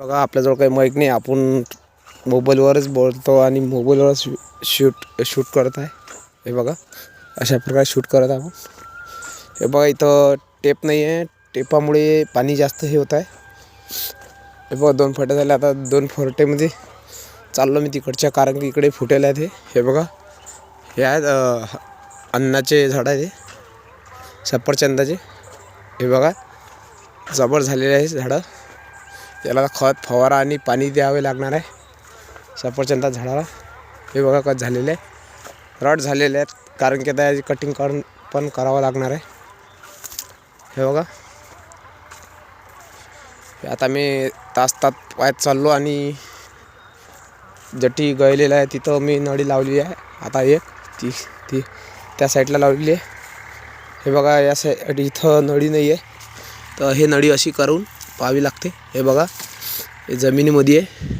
बघा आपल्याजवळ काही माहीत नाही. आपण मोबाईलवरच बोलतो आणि मोबाईलवरच शू शूट शूट करत आहे. हे बघा अशा प्रकारे शूट करत आहे आपण. हे बघा इथं टेप नाही आहे. टेपामुळे पाणी जास्त हे होत आहे. हे बघा दोन फटे झाले. आता दोन फटेमध्ये चाललो मी तिकडच्या कारण की इकडे फुटेले आहेत हे हे बघा हे आहेत अन्नाचे झाड आहे ते. सफरचंदाचे. हे बघा जबर झालेले आहे झाडं. त्याला खत फवारा आणि पाणी द्यावे लागणार आहे. सफरचंदा झाडाला. हे बघा कट झालेले आहे. रट झालेले आहेत. कारण की त्याची कटिंग करून पण करावं लागणार आहे. हे बघा. हे आता मी तास तास पायात चाललो आणि जटी गळलेलं आहे. तिथं मी नळी लावली आहे. आता एक ती ती त्या साईडला लावलेली आहे. हे बघा या साईड इथं नळी नाही आहे तर हे नळी अशी करून पाहावी लागते. हे बघा हे जमिनीमध्ये आहे.